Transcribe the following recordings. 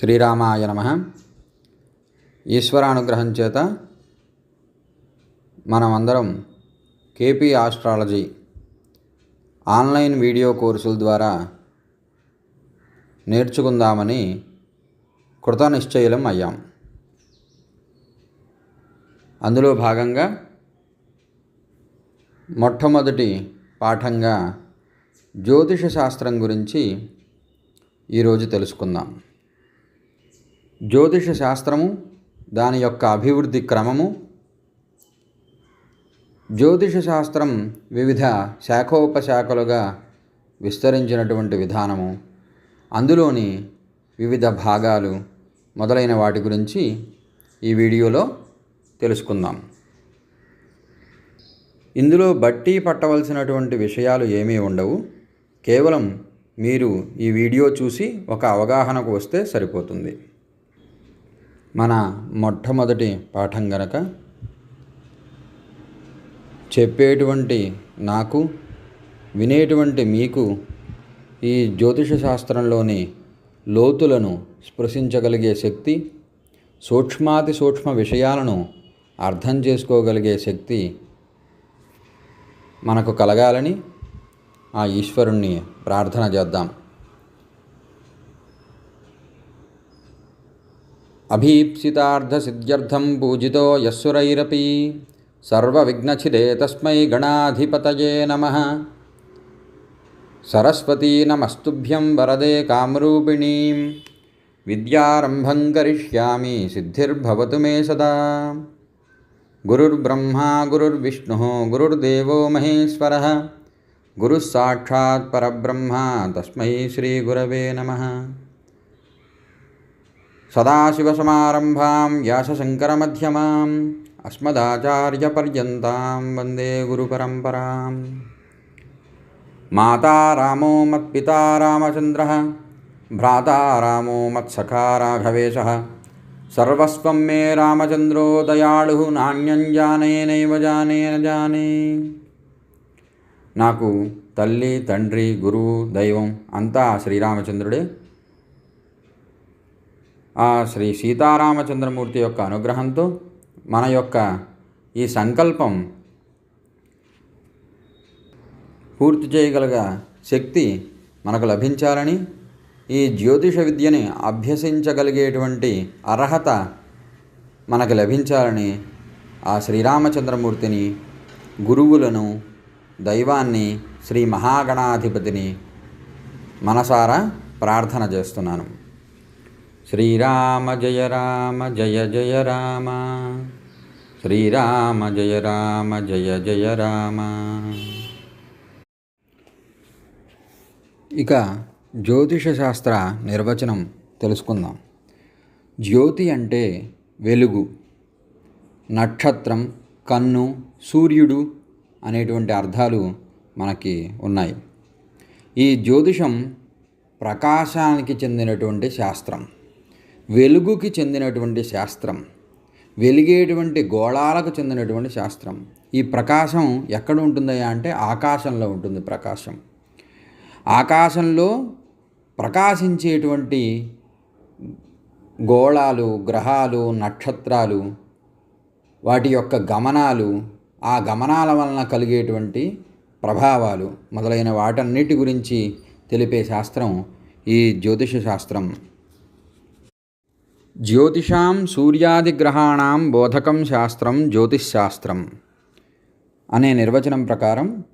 శ్రీరామాయ నమ. ఈశ్వరానుగ్రహం చేత మనమందరం కేపీ ఆస్ట్రాలజీ ఆన్లైన్ వీడియో కోర్సుల ద్వారా నేర్చుకుందామని కృతనిశ్చయులం అయ్యాం. అందులో భాగంగా మొట్టమొదటి పాఠంగా జ్యోతిష శాస్త్రం గురించి ఈరోజు తెలుసుకుందాం. జ్యోతిష శాస్త్రము దాని యొక్క అభివృద్ధి క్రమము. జ్యోతిష శాస్త్రం వివిధ శాఖోపశాఖలుగా విస్తరించినటువంటి విధానము. అందులోని వివిధ భాగాలు మొదలైన వాటి గురించి ఈ వీడియోలో తెలుసుకుందాం. ఇందులో బట్టి పట్టవలసినటువంటి విషయాలు ఏమీ ఉండవు. కేవలం మీరు ఈ వీడియో చూసి ఒక అవగాహనకు వస్తే సరిపోతుంది. మన మొట్టమొదటి పాఠం గనక చెప్పేటువంటి నాకు వినేటువంటి మీకు ఈ జ్యోతిష శాస్త్రంలోని లోతులను స్పృశించగలిగే శక్తి సూక్ష్మాతి సూక్ష్మ విషయాలను అర్థం చేసుకోగలిగే శక్తి మనకు కలగాలని ఆ ఈశ్వరుణ్ణి ప్రార్థన చేద్దాం. अभीप्सितार्धसिद्ध्यर्थं पूजितो यस्सुरैरपि। सर्वविघ्नछिदे तस्मै गणाधिपतये नमः। सरस्वती नमस्तुभ्यं वरदे कामरूपिणीं। विद्यारम्भं करिष्यामि, सिद्धिर्भवतु मे सदा। गुरुर्ब्रह्मा, गुरुर्विष्णुः, गुरुर्देवो महेश्वरः। गुरुः साक्षात् श्रीगुरव तस्मै श्रीगुरवे नमः। సదాశివసమారంభాం వ్యాసశంకరమధ్యమాం అస్మదాచార్యపర్యంతాం వందే గురుపరంపరాం మాతా రామో మత్పితా రామచంద్రः భ్రాతా రామో మత్సఖా రాఘవేశः సర్వస్వం మే రామచంద్రో దయాళు నాణ్యం జానే నైవ జానే న జానే నాకు తల్లి తండ్రి గురువు దైవం అంతా శ్రీరామచంద్రుడే ఆ శ్రీ సీతారామచంద్రమూర్తి యొక్క అనుగ్రహంతో మన యొక్క ఈ సంకల్పం పూర్తి చేయగలగ శక్తి మనకు లభించాలని ఈ జ్యోతిష విద్యని అభ్యసించగలిగేటువంటి అర్హత మనకు లభించాలని ఆ శ్రీరామచంద్రమూర్తిని గురువులను దైవాన్ని శ్రీ మహాగణాధిపతిని మనసారా ప్రార్థన చేస్తున్నాను. శ్రీరామ జయ రామ జయ జయ రామ. శ్రీరామ జయ రామ జయ జయ రామ. ఇక జ్యోతిష శాస్త్ర నిర్వచనం తెలుసుకుందాం. జ్యోతి అంటే వెలుగు నక్షత్రం కన్ను సూర్యుడు అనేటువంటి అర్థాలు మనకి ఉన్నాయి. ఈ జ్యోతిషం ప్రకాశానికి చెందినటువంటి శాస్త్రం. వెలుగుకి చెందినటువంటి శాస్త్రం వెలిగేటువంటి గోళాలకు చెందినటువంటి శాస్త్రం. ఈ ప్రకాశం ఎక్కడ ఉంటుందయ్యా అంటే ఆకాశంలో ఉంటుంది ప్రకాశం. ఆకాశంలో ప్రకాశించేటువంటి గోళాలు గ్రహాలు నక్షత్రాలు వాటి యొక్క గమనాలు ఆ గమనాల వలన కలిగేటువంటి ప్రభావాలు మొదలైన వాటన్నిటి గురించి తెలిపే శాస్త్రం ఈ జ్యోతిష శాస్త్రం. జ్యోతిషాం సూర్యాదిగ్రహాణం బోధకం శాస్త్రం జ్యోతిశాస్త్రం అనే నిర్వచనం ప్రకారం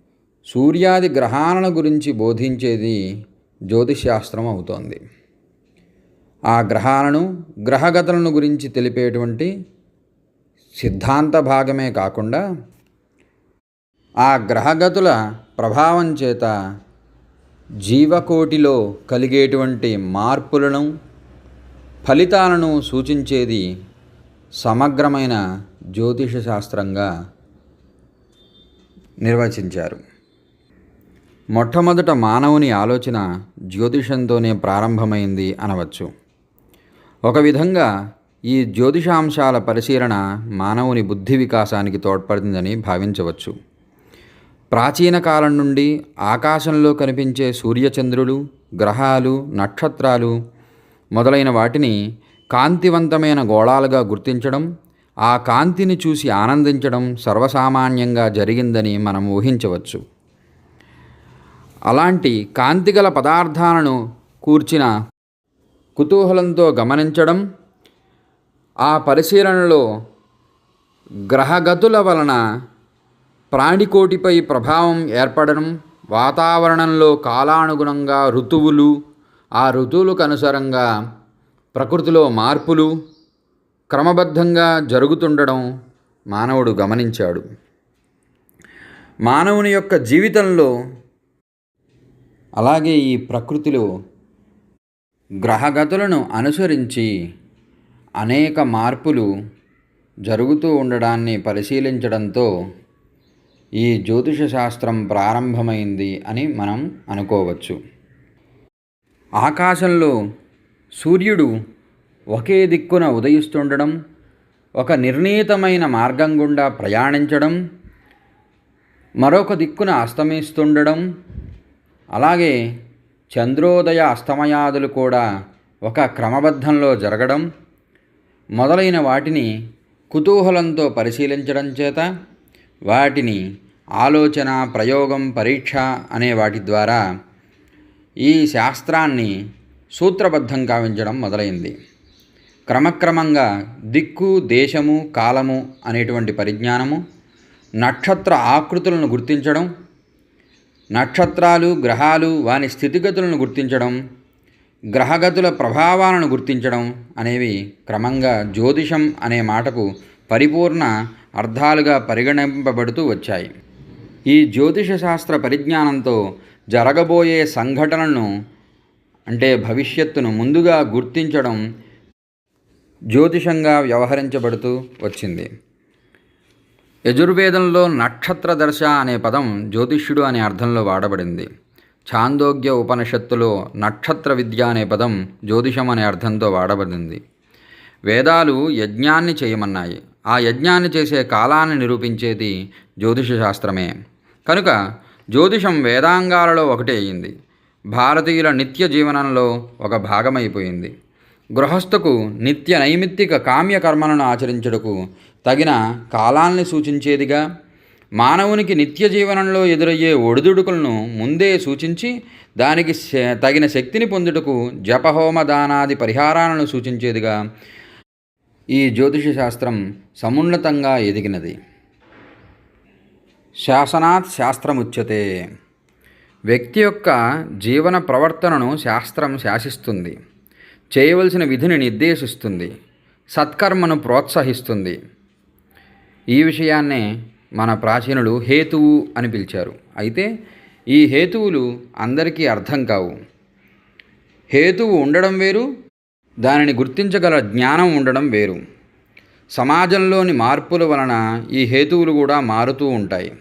సూర్యాది గ్రహాలను గురించి బోధించేది జ్యోతిశాస్త్రం అవుతోంది. ఆ గ్రహాలను గ్రహగతులను గురించి తెలిపేటువంటి సిద్ధాంత భాగమే కాకుండా ఆ గ్రహగతుల ప్రభావం చేత జీవకోటిలో కలిగేటువంటి మార్పులను ఫలితాలను సూచించేది సమగ్రమైన జ్యోతిష శాస్త్రంగా నిర్వచించారు. మొట్టమొదట మానవుని ఆలోచన జ్యోతిషంతోనే ప్రారంభమైంది అనవచ్చు. ఒక విధంగా ఈ జ్యోతిషాంశాల పరిశీలన మానవుని బుద్ధి వికాసానికి తోడ్పడిందని భావించవచ్చు. ప్రాచీన కాలం నుండి ఆకాశంలో కనిపించే సూర్యచంద్రులు గ్రహాలు నక్షత్రాలు మొదలైన వాటిని కాంతివంతమైన గోళాలుగా గుర్తించడం ఆ కాంతిని చూసి ఆనందించడం సర్వసామాన్యంగా జరిగిందని మనం ఊహించవచ్చు. అలాంటి కాంతిగల పదార్థాలను కూర్చిన కుతూహలంతో గమనించడం ఆ పరిశీలనలో గ్రహగతుల వలన ప్రాణికోటిపై ప్రభావం ఏర్పడడం వాతావరణంలో కాలానుగుణంగా ఋతువులు ఆ ఋతువులకు అనుసారంగా ప్రకృతిలో మార్పులు క్రమబద్ధంగా జరుగుతుండడం మానవుడు గమనించాడు. మానవుని యొక్క జీవితంలో అలాగే ఈ ప్రకృతిలో గ్రహగతులను అనుసరించి అనేక మార్పులు జరుగుతూ ఉండడాన్ని పరిశీలించడంతో ఈ జ్యోతిష శాస్త్రం ప్రారంభమైంది అని మనం అనుకోవచ్చు. ఆకాశంలో సూర్యుడు ఒకే దిక్కున ఉదయిస్తుండడం ఒక నిర్ణీతమైన మార్గం గుండా ప్రయాణించడం మరొక దిక్కున అస్తమిస్తుండడం అలాగే చంద్రోదయ అస్తమయాదులు కూడా ఒక క్రమబద్ధంలో జరగడం మొదలైన వాటిని కుతూహలంతో పరిశీలించడం చేత వాటిని ఆలోచన ప్రయోగం పరీక్ష అనే వాటి ద్వారా ఈ శాస్త్రాన్ని సూత్రబద్ధం కావించడం మొదలైంది. క్రమక్రమంగా దిక్కు దేశము కాలము అనేటువంటి పరిజ్ఞానము నక్షత్ర ఆకృతులను గుర్తించడం నక్షత్రాలు గ్రహాలు వాని స్థితిగతులను గుర్తించడం గ్రహగతుల ప్రభావాలను గుర్తించడం అనేవి క్రమంగా జ్యోతిషం అనే మాటకు పరిపూర్ణ అర్థాలుగా పరిగణింపబడుతూ వచ్చాయి. ఈ జ్యోతిష శాస్త్ర పరిజ్ఞానంతో జరగబోయే సంఘటనను అంటే భవిష్యత్తును ముందుగా గుర్తించడం జ్యోతిషంగా వ్యవహరించబడుతూ వచ్చింది. యజుర్వేదంలో నక్షత్ర దర్శ అనే పదం జ్యోతిష్యుడు అనే అర్థంలో వాడబడింది. ఛాందోగ్య ఉపనిషత్తులో నక్షత్ర విద్య అనే పదం జ్యోతిషం అనే అర్థంతో వాడబడింది. వేదాలు యజ్ఞాన్ని చేయమన్నాయి. ఆ యజ్ఞాన్ని చేసే కాలాన్ని నిరూపించేది జ్యోతిష శాస్త్రమే. కనుక జ్యోతిషం వేదాంగాలలో ఒకటి అయింది భారతీయుల నిత్య జీవనంలో ఒక భాగమైపోయింది. గృహస్థకు నిత్య నైమిత్తిక కామ్యకర్మలను ఆచరించుటకు తగిన కాలాల్ని సూచించేదిగా మానవునికి నిత్య జీవనంలో ఎదురయ్యే ఒడిదుడుకులను ముందే సూచించి దానికి తగిన శక్తిని పొందుటకు జపహోమ దానాది పరిహారాలను సూచించేదిగా ఈ జ్యోతిష శాస్త్రం సమున్నతంగా ఎదిగినది. శాసనాత్ శాస్త్రముచ్యతే. వ్యక్తి యొక్క జీవన ప్రవర్తనను శాస్త్రం శాసిస్తుంది. చేయవలసిన విధిని నిర్దేశిస్తుంది. సత్కర్మను ప్రోత్సహిస్తుంది. ఈ విషయాన్నే మన ప్రాచీనులు హేతువు అని పిలిచారు. అయితే ఈ హేతువులు అందరికీ అర్థం కావు. హేతువు ఉండడం వేరు దానిని గుర్తించగల జ్ఞానం ఉండడం వేరు. సమాజంలోని మార్పుల వలన ఈ హేతువులు కూడా మారుతూ ఉంటాయి.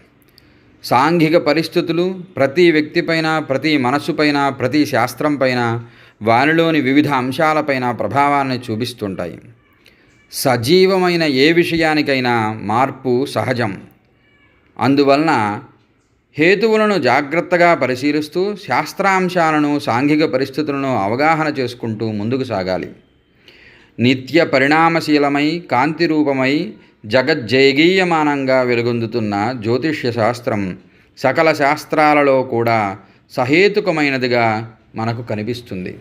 సాంఘిక పరిస్థితులు ప్రతి వ్యక్తిపైన ప్రతి మనస్సుపైన ప్రతి శాస్త్రంపైన వారిలోని వివిధ అంశాలపైన ప్రభావాన్ని చూపిస్తుంటాయి. సజీవమైన ఏ విషయానికైనా మార్పు సహజం. అందువలన హేతువులను జాగ్రత్తగా పరిశీలిస్తూ శాస్త్రాంశాలను సాంఘిక పరిస్థితులను అవగాహన చేసుకుంటూ ముందుకు సాగాలి. నిత్య పరిణామశీలమై కాంతి రూపమై జగజ్జయగీయమానంగా వెలుగొందుతున్న జ్యోతిష్య శాస్త్రం సకల శాస్త్రాలలో కూడా సహేతుకమైనదిగా మనకు కనిపిస్తుంది.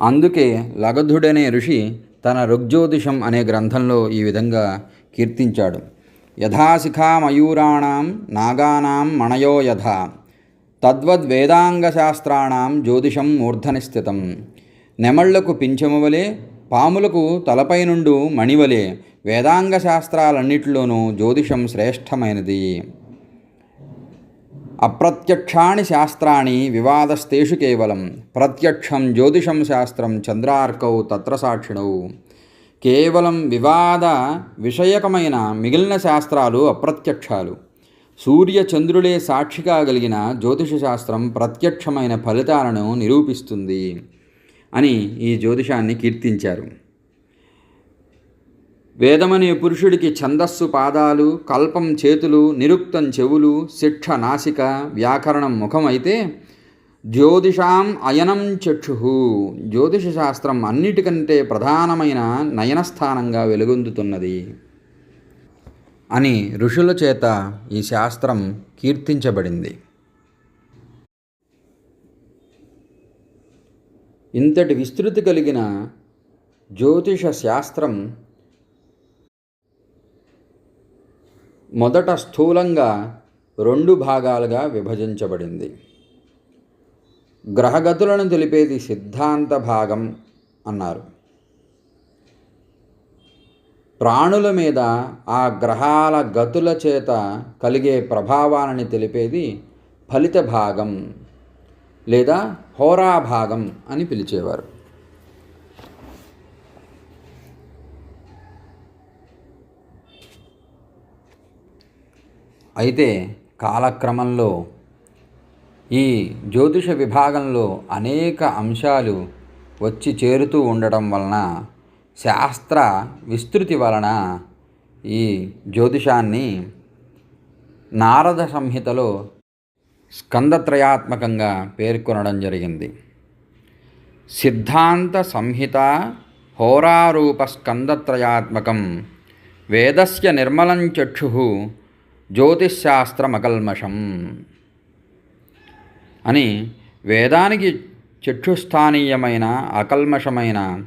అందుకే లగధుడనే ఋషి తన ఋగ్జ్యోతిషం అనే గ్రంథంలో ఈ విధంగా కీర్తించాడు. యథాశిఖా మయూరాణం నాగానాం మణయో యథా తద్వద్వేదాంగశాస్త్రాణం జ్యోతిషం మూర్ధని స్థితం నెమళ్ళకు పింఛమువలే పాములకు తలపై నుండు మణివలే. వేదాంగ శాస్త్రాలన్నిటిలోనూ జ్యోతిషం శ్రేష్టమైనది. అప్రత్యక్షాణి శాస్త్రాన్ని వివాదస్తేషు కేవలం. ప్రత్యక్షం జ్యోతిషం శాస్త్రం చంద్రార్కౌ తత్ర సాక్షిణౌ. కేవలం వివాద విషయకమైన మిగిలిన శాస్త్రాలు అప్రత్యక్షాలు. సూర్య చంద్రులే సాక్షిగా కలిగిన జ్యోతిష శాస్త్రం ప్రత్యక్షమైన ఫలితాలను నిరూపిస్తుంది. అని ఈ జ్యోతిషాన్ని కీర్తించారు. వేదమనే పురుషుడికి ఛందస్సు పాదాలు కల్పం చేతులు నిరుక్తం చెవులు శిక్ష నాసిక వ్యాకరణం ముఖం అయితే జ్యోతిషాం అయనం చక్షు. జ్యోతిష శాస్త్రం అన్నిటికంటే ప్రధానమైన నయనస్థానంగా వెలుగొందుతున్నది అని ఋషుల చేత ఈ శాస్త్రం కీర్తించబడింది. ఇంతటి విస్తృతి కలిగిన జ్యోతిష శాస్త్రం మొదట స్థూలంగా రెండు భాగాలుగా విభజించబడింది. గ్రహగతులను తెలిపేది సిద్ధాంత భాగం అన్నారు. ప్రాణుల మీద ఆ గ్రహాల గతుల చేత కలిగే ప్రభావాలని తెలిపేది ఫలిత భాగం లేదా హోరా భాగం అని పిలిచేవారు. అయితే కాలక్రమంలో ఈ జ్యోతిష విభాగంలో అనేక అంశాలు వచ్చి చేరుతూ ఉండటం వలన శాస్త్ర విస్తృతి వలన ఈ జ్యోతిషాన్ని నారద సంహితలో స్కందత్రయాత్మకంగా పేర్కొనడం జరిగింది. సిద్ధాంత సంహిత హోరారూప స్కందత్రయాత్మకం వేదస్య నిర్మలం చక్షు జ్యోతిశాస్త్రమకల్మషం అని వేదానికి చక్షుస్థానీయమైన అకల్మషమైన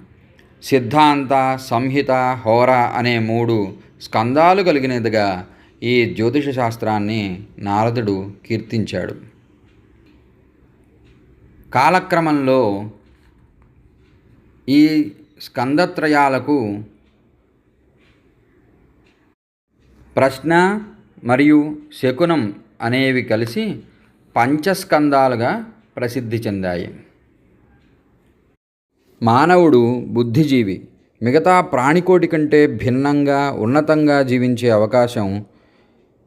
సిద్ధాంత సంహిత హోర అనే మూడు స్కందాలు కలిగినదిగా ఈ జ్యోతిష శాస్త్రాన్ని నారదుడు కీర్తించాడు. కాలక్రమంలో ఈ స్కందత్రయాలకు ప్రశ్న మరియు శకునం అనేవి కలిసి పంచస్కందాలుగా ప్రసిద్ధి చెందాయి. మానవుడు బుద్ధిజీవి. మిగతా ప్రాణికోటి కంటే భిన్నంగా ఉన్నతంగా జీవించే అవకాశం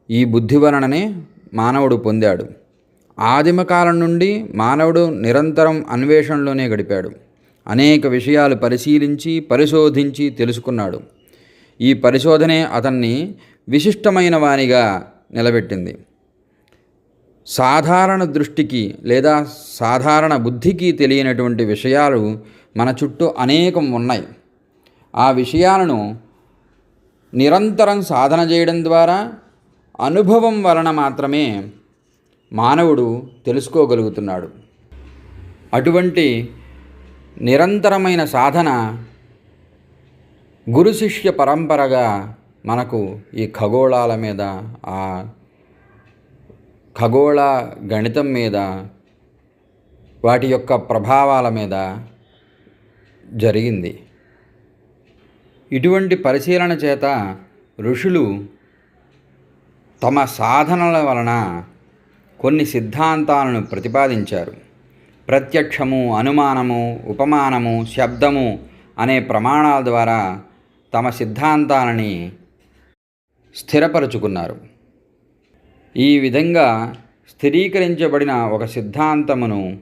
ఈ బుద్ధి వలననే మానవుడు పొందాడు. ఆదిమ కాలం నుండి మానవుడు నిరంతరం అన్వేషణలోనే గడిపాడు. అనేక విషయాలు పరిశీలించి పరిశోధించి తెలుసుకున్నాడు. ఈ పరిశోధనే అతన్ని విశిష్టమైన వానిగా నిలబెట్టింది. సాధారణ దృష్టికి లేదా సాధారణ బుద్ధికి తెలియనటువంటి విషయాలు మన చుట్టూ అనేకం ఉన్నాయి. ఆ విషయాలను నిరంతరం సాధన చేయడం ద్వారా అనుభవం వలన మాత్రమే మానవుడు తెలుసుకోగలుగుతున్నాడు. అటువంటి నిరంతరమైన సాధన గురు శిష్య పరంపరగా మనకు ఈ ఖగోళాల మీద ఆ ఖగోళ గణితం మీద వాటి యొక్క ప్రభావాల మీద జరిగింది. ఇటువంటి పరిశీలన చేత ఋషులు తమ సాధనల వలన కొన్ని సిద్ధాంతాలను ప్రతిపాదించారు. ప్రత్యక్షము అనుమానము ఉపమానము శబ్దము అనే ప్రమాణాల ద్వారా తమ సిద్ధాంతాలని స్థిరపరుచుకున్నారు. ఈ విధంగా స్థిరీకరించబడిన ఒక సిద్ధాంతమును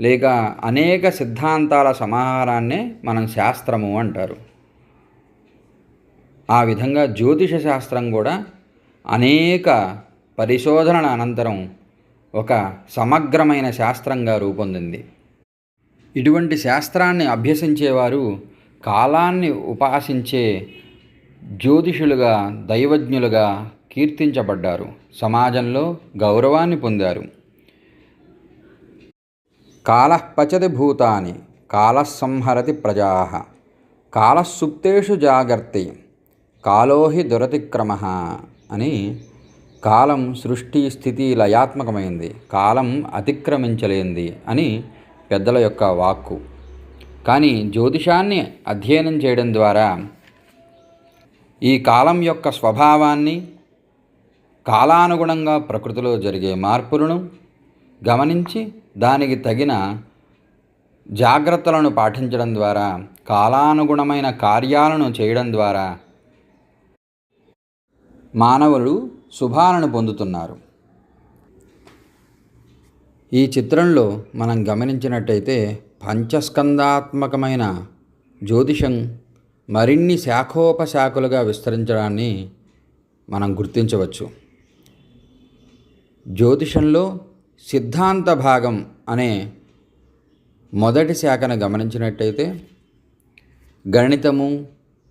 లేక అనేక సిద్ధాంతాల సమాహారాన్నే మనం శాస్త్రము అంటారు. ఆ విధంగా జ్యోతిష శాస్త్రం కూడా అనేక పరిశోధనల అనంతరం ఒక సమగ్రమైన శాస్త్రంగా రూపొందింది. ఇటువంటి శాస్త్రాన్ని అభ్యసించేవారు కాలాన్ని ఉపాసించే జ్యోతిషులుగా దైవజ్ఞులుగా కీర్తించబడ్డారు. సమాజంలో గౌరవాన్ని పొందారు. కాలపచతి భూతాని కాలసంహరతి ప్రజా కాలసుప్తేషు జాగర్తి కాలోహి దురతిక్రమ అని కాలం సృష్టి స్థితి లయాత్మకమైంది. కాలం అతిక్రమించలేంది అని పెద్దల యొక్క వాక్కు. కానీ జ్యోతిషాన్ని అధ్యయనం చేయడం ద్వారా ఈ కాలం యొక్క స్వభావాన్ని కాలానుగుణంగా ప్రకృతిలో జరిగే మార్పులను గమనించి దానికి తగిన జాగ్రత్తలను పాటించడం ద్వారా కాలానుగుణమైన కార్యాలను చేయడం ద్వారా మానవులు శుభాలను పొందుతున్నారు. ఈ చిత్రంలో మనం గమనించినట్టయితే పంచస్కందాత్మకమైన జ్యోతిషం మరిన్ని శాఖోపశాఖలుగా విస్తరించడాన్ని మనం గుర్తించవచ్చు. జ్యోతిషంలో సిద్ధాంత భాగం అనే మొదటి శాఖను గమనించినట్టయితే గణితము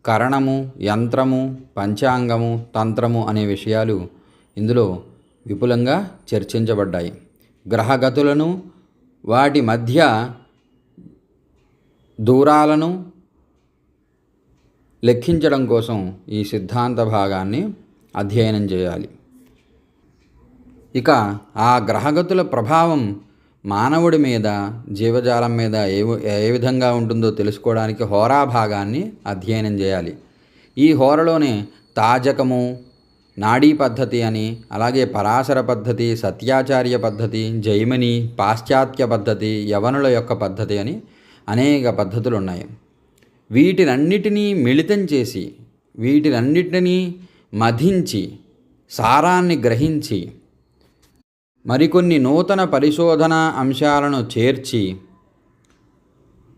కరణము యంత్రము పంచాంగము తంత్రము అనే విషయాలు ఇందులో విపులంగా చర్చించబడ్డాయి. గ్రహగతులను వాటి మధ్య దూరాలను లెక్కించడం కోసం ఈ సిద్ధాంత భాగాన్ని అధ్యయనం చేయాలి. ఇక ఆ గ్రహగతుల ప్రభావం మానవుడి మీద జీవజాలం మీద ఏ ఏ విధంగా ఉంటుందో తెలుసుకోవడానికి హోరా భాగాన్ని అధ్యయనం చేయాలి. ఈ హోరలోనే తాజకము నాడీ పద్ధతి అని అలాగే పరాశర పద్ధతి సత్యాచార్య పద్ధతి జైమని పాశ్చాత్య పద్ధతి యవనుల యొక్క పద్ధతి అని అనేక పద్ధతులు ఉన్నాయి వీటినన్నిటినీ మిళితం చేసి వీటినన్నిటినీ మధించి సారాన్ని గ్రహించి మరికొన్ని నూతన పరిశోధన అంశాలను చేర్చి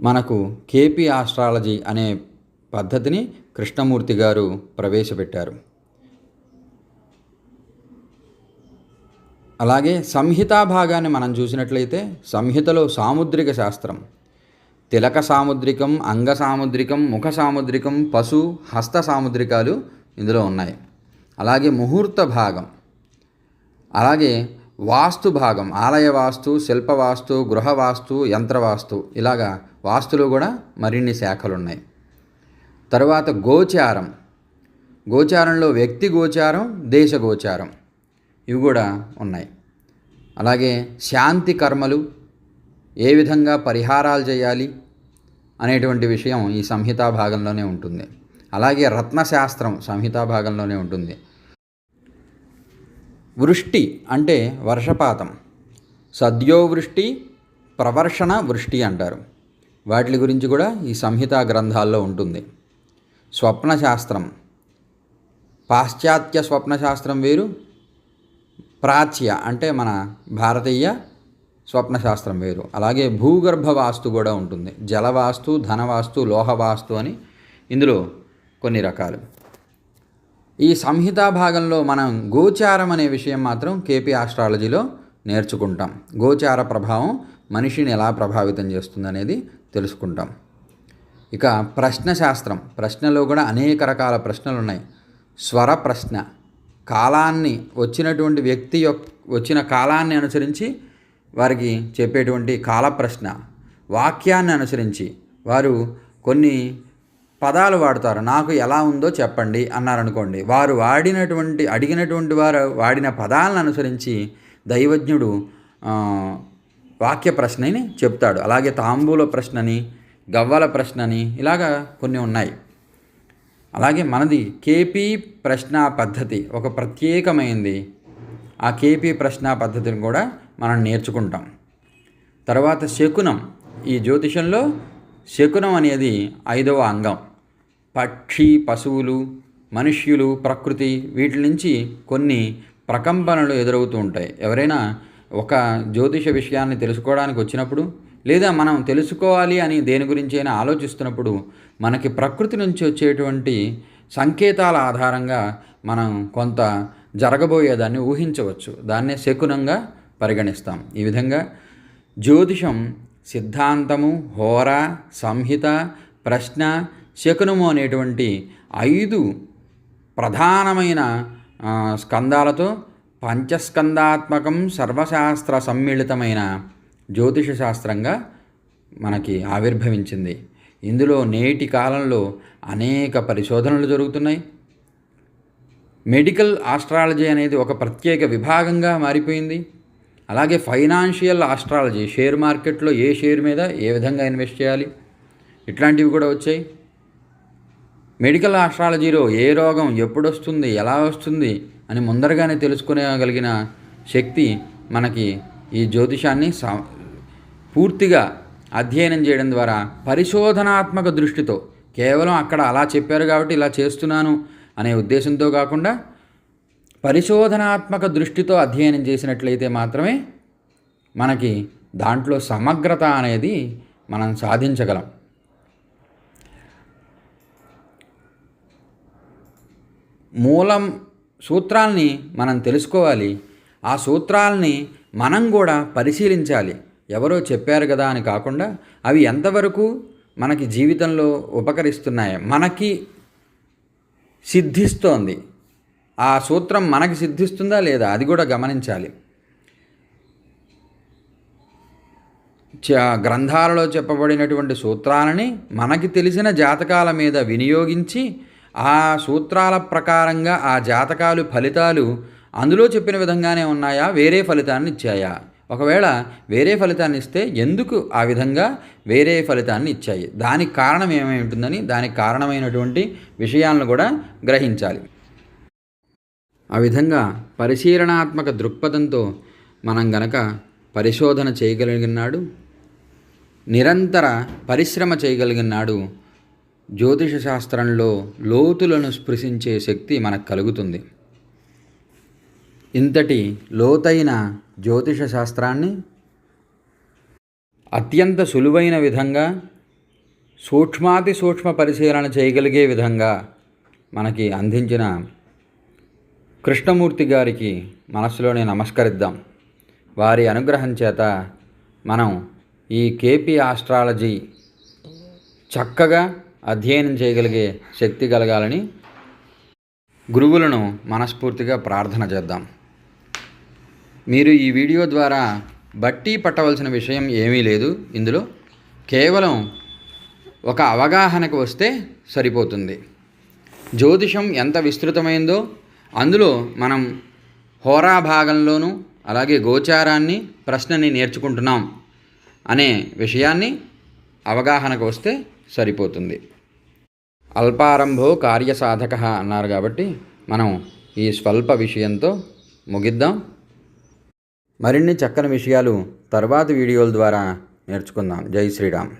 మనకు కేపీ ఆస్ట్రాలజీ అనే పద్ధతిని కృష్ణమూర్తి గారు ప్రవేశపెట్టారు. అలాగే సంహితా భాగాన్ని మనం చూసినట్లయితే సంహితలో సాముద్రిక శాస్త్రం. తిలక సాముద్రికం అంగ సాముద్రికం ముఖ సాముద్రికం పశు హస్త సాముద్రికాలు ఇందులో ఉన్నాయి. అలాగే ముహూర్త భాగం. అలాగే వాస్తు భాగం ఆలయ వాస్తు శిల్ప వాస్తు గృహ వాస్తు యంత్ర వాస్తు ఇలాగా వాస్తులు కూడా మరిన్ని శాఖలు ఉన్నాయి తరువాత గోచారం. గోచారంలో వ్యక్తి గోచారం దేశ గోచారం ఇవి కూడా ఉన్నాయి. అలాగే శాంతి కర్మలు ఏ విధంగా పరిహారాలు చేయాలి అనేటువంటి విషయం ఈ సంహితా భాగంలోనే ఉంటుంది. అలాగే రత్నశాస్త్రం సంహితా భాగంలోనే ఉంటుంది. వృష్టి అంటే వర్షపాతం. సద్యోవృష్టి ప్రవర్షణ వృష్టి అంటారు. వాటి గురించి కూడా ఈ సంహితా గ్రంథాల్లో ఉంటుంది. స్వప్న శాస్త్రం పాశ్చాత్య స్వప్న శాస్త్రం వేరు. ప్రాచ్య అంటే మన భారతీయ స్వప్న శాస్త్రం వేరు. అలాగే భూగర్భ వాస్తు కూడా ఉంటుంది. జలవాస్తు ధనవాస్తు లోహవాస్తు అని ఇందులో కొన్ని రకాలు. ఈ సంహితా భాగంలో మనం గోచారం అనే విషయం మాత్రం కేపీ ఆస్ట్రాలజీలో నేర్చుకుంటాం. గోచార ప్రభావం మనిషిని ఎలా ప్రభావితం చేస్తుంది అనేది తెలుసుకుంటాం. ఇక ప్రశ్న శాస్త్రం ప్రశ్నలో కూడా అనేక రకాల ప్రశ్నలు ఉన్నాయి స్వర ప్రశ్న కాలాన్ని వచ్చినటువంటి వ్యక్తి యొక్క వచ్చిన కాలాన్ని అనుసరించి వారికి చెప్పేటువంటి కాల ప్రశ్న వాక్యాన్ని అనుసరించి వారు కొన్ని పదాలు వాడతారు. నాకు ఎలా ఉందో చెప్పండి అన్నారనుకోండి. వారు వాడినటువంటి అడిగినటువంటి వారు వాడిన పదాలను అనుసరించి దైవజ్ఞుడు వాక్య ప్రశ్నని చెప్తాడు. అలాగే తాంబూల ప్రశ్నని గవ్వల ప్రశ్నని ఇలాగా కొన్ని ఉన్నాయి. అలాగే మనది కేపీ ప్రశ్న పద్ధతి ఒక ప్రత్యేకమైంది. ఆ కేపీ ప్రశ్న పద్ధతిని కూడా మనం నేర్చుకుంటాం. తర్వాత శకునం. ఈ జ్యోతిషంలో శకునం అనేది ఐదవ అంగం. పక్షి పశువులు మనుష్యులు ప్రకృతి వీటి నుంచి కొన్ని ప్రకంపనలు ఎదురవుతూ ఉంటాయి. ఎవరైనా ఒక జ్యోతిష విషయాన్ని తెలుసుకోవడానికి వచ్చినప్పుడు లేదా మనం తెలుసుకోవాలి అని దేని గురించి అయినా ఆలోచిస్తున్నప్పుడు మనకి ప్రకృతి నుంచి వచ్చేటువంటి సంకేతాల ఆధారంగా మనం కొంత జరగబోయేదాన్ని ఊహించవచ్చు. దాన్నే శకునంగా పరిగణిస్తాం. ఈ విధంగా జ్యోతిషం సిద్ధాంతము హోరా సంహిత ప్రశ్న శకునము అనేటువంటి ఐదు ప్రధానమైన స్కందాలతో పంచస్కందాత్మకం సర్వశాస్త్ర సమ్మిళితమైన జ్యోతిష శాస్త్రంగా మనకి ఆవిర్భవించింది. ఇందులో నేటి కాలంలో అనేక పరిశోధనలు జరుగుతున్నాయి. మెడికల్ ఆస్ట్రాలజీ అనేది ఒక ప్రత్యేక విభాగంగా మారిపోయింది. అలాగే ఫైనాన్షియల్ ఆస్ట్రాలజీ షేర్ మార్కెట్లో ఏ షేర్ మీద ఏ విధంగా ఇన్వెస్ట్ చేయాలి ఇట్లాంటివి కూడా వచ్చాయి. మెడికల్ ఆస్ట్రాలజీలో ఏ రోగం ఎప్పుడు వస్తుంది ఎలా వస్తుంది అని ముందరగానే తెలుసుకునేగలిగిన శక్తి మనకి ఈ జ్యోతిషాన్ని పూర్తిగా అధ్యయనం చేయడం ద్వారా పరిశోధనాత్మక దృష్టితో కేవలం అక్కడ అలా చెప్పారు కాబట్టి ఇలా చేస్తున్నాను అనే ఉద్దేశంతో కాకుండా పరిశోధనాత్మక దృష్టితో అధ్యయనం చేసినట్లయితే మాత్రమే మనకి దాంట్లో సమగ్రత అనేది మనం సాధించగలం. మూలం సూత్రాల్ని మనం తెలుసుకోవాలి. ఆ సూత్రాలని మనం కూడా పరిశీలించాలి. ఎవరో చెప్పారు కదా అని కాకుండా అవి ఎంతవరకు మనకి జీవితంలో ఉపకరిస్తున్నాయి మనకి సిద్ధిస్తోంది. ఆ సూత్రం మనకి సిద్ధిస్తుందా లేదా అది కూడా గమనించాలి. గ్రంథాలలో చెప్పబడినటువంటి సూత్రాలని మనకి తెలిసిన జాతకాల మీద వినియోగించి ఆ సూత్రాల ప్రకారంగా ఆ జాతకాలు ఫలితాలు అందులో చెప్పిన విధంగానే ఉన్నాయా? వేరే ఫలితాన్ని ఇచ్చాయా? ఒకవేళ వేరే ఫలితాన్ని ఇస్తే ఎందుకు ఆ విధంగా వేరే ఫలితాన్ని ఇచ్చాయి? దానికి కారణం ఏమై ఉంటుందని దానికి కారణమైనటువంటి విషయాలను కూడా గ్రహించాలి. ఆ విధంగా పరిశీలనాత్మక దృక్పథంతో మనం గనక పరిశోధన చేయగలిగినాడు నిరంతర పరిశ్రమ చేయగలిగినాడు జ్యోతిష శాస్త్రంలో లోతులను స్పృశించే శక్తి మనకు కలుగుతుంది. ఇంతటి లోతైన జ్యోతిష శాస్త్రాన్ని అత్యంత సులువైన విధంగా సూక్ష్మాతి సూక్ష్మ పరిశీలన చేయగలిగే విధంగా మనకి అందించిన కృష్ణమూర్తి గారికి మనసులోనే నమస్కరిద్దాం. వారి అనుగ్రహం చేత మనం ఈ కేపీ ఆస్ట్రాలజీ చక్కగా అధ్యయనం చేయగలిగే శక్తి కలగాలని గురువులను మనస్ఫూర్తిగా ప్రార్థన చేద్దాం. మీరు ఈ వీడియో ద్వారా బట్టి పట్టవలసిన విషయం ఏమీ లేదు. ఇందులో కేవలం ఒక అవగాహనకు వస్తే సరిపోతుంది. జ్యోతిషం ఎంత విస్తృతమైందో అందులో మనం హోరా భాగంలోనూ అలాగే గోచారాన్ని ప్రశ్నని నేర్చుకుంటున్నాం అనే విషయాన్ని అవగాహనకు వస్తే సరిపోతుంది. అల్పారంభో కార్యసాధక అన్నారు కాబట్టి మనం ఈ స్వల్ప విషయంతో ముగిద్దాం. మరిన్ని చక్కని విషయాలు తర్వాతి వీడియోల ద్వారా నేర్చుకుందాం. జై శ్రీరామ్.